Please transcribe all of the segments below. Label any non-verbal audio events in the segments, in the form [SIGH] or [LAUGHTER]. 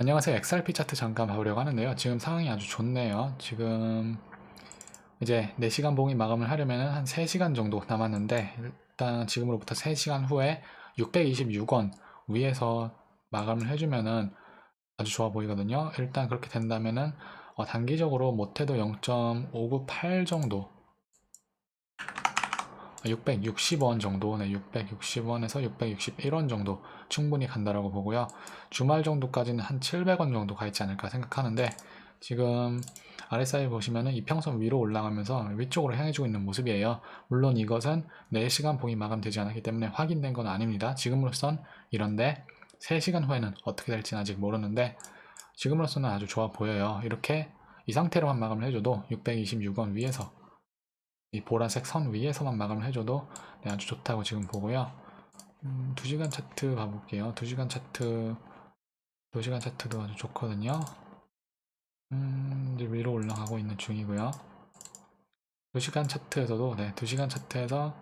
안녕하세요. XRP 차트 잠깐 봐보려고 하는데요. 지금 상황이 아주 좋네요. 지금 이제 4시간 봉이 마감을 하려면 한 3시간 정도 남았는데 일단 지금으로부터 3시간 후에 626원 위에서 마감을 해주면은 아주 좋아 보이거든요. 일단 그렇게 된다면은 어, 단기적으로 못해도 0.598 정도 660원 정도, 네, 660원에서 661원 정도 충분히 간다라고 보고요. 주말 정도까지는 한 700원 정도 가 있지 않을까 생각하는데 지금 RSI 보시면은 이평선 위로 올라가면서 위쪽으로 향해주고 있는 모습이에요. 물론 이것은 4시간 봉이 마감되지 않았기 때문에 확인된 건 아닙니다. 지금으로선 이런데 3시간 후에는 어떻게 될지는 아직 모르는데 지금으로서는 아주 좋아 보여요. 이렇게 이 상태로만 마감을 해줘도 626원 위에서 이 보라색 선 위에서만 마감을 해줘도 네, 아주 좋다고 지금 보고요. 음, 2시간 차트 봐볼게요. 2시간 차트 2시간 차트도 아주 좋거든요. 음, 이제 위로 올라가고 있는 중이고요. 2시간 차트에서도 네, 2시간 차트에서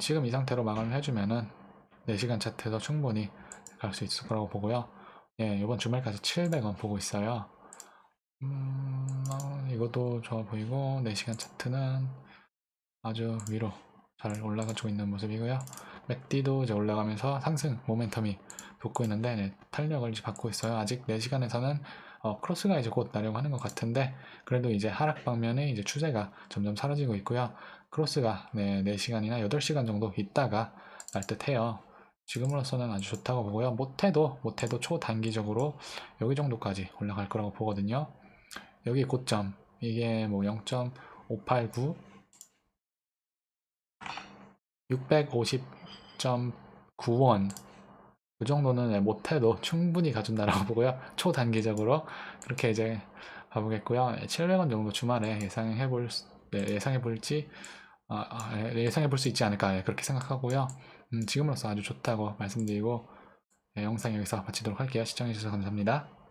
지금 이 상태로 마감을 해주면은 4시간 차트에서 충분히 갈 수 있을 거라고 보고요. 예, 이번 주말까지 700원 보고 있어요. 음, 어, 이것도 좋아 보이고 4시간 차트는 아주 위로 잘 올라가고 있는 모습이고요. 맥디도 이제 올라가면서 상승 모멘텀이 붙고 있는데 네, 탄력을 이제 받고 있어요. 아직 4시간에서는 어, 크로스가 이제 곧 나려고 하는 것 같은데 그래도 이제 하락 방면에 이제 추세가 점점 사라지고 있고요. 크로스가 네, 4시간이나 8시간 정도 있다가 날 듯해요. 지금으로서는 아주 좋다고 보고요. 못해도 못해도 초단기적으로 여기 정도까지 올라갈 거라고 보거든요. 여기 고점 이게 뭐 0.589 650.9원 그 정도는 네, 못해도 충분히 가준다라고 [LAUGHS] 보고요. 초단기적으로 그렇게 이제 봐보겠고요. 700원 정도 주말에 예상해 볼 네, 예상해 볼지 아, 아, 예, 예상해 볼 수 있지 않을까 예, 그렇게 생각하고요. 음, 지금으로서 아주 좋다고 말씀드리고 예, 영상 여기서 마치도록 할게요. 시청해 주셔서 감사합니다.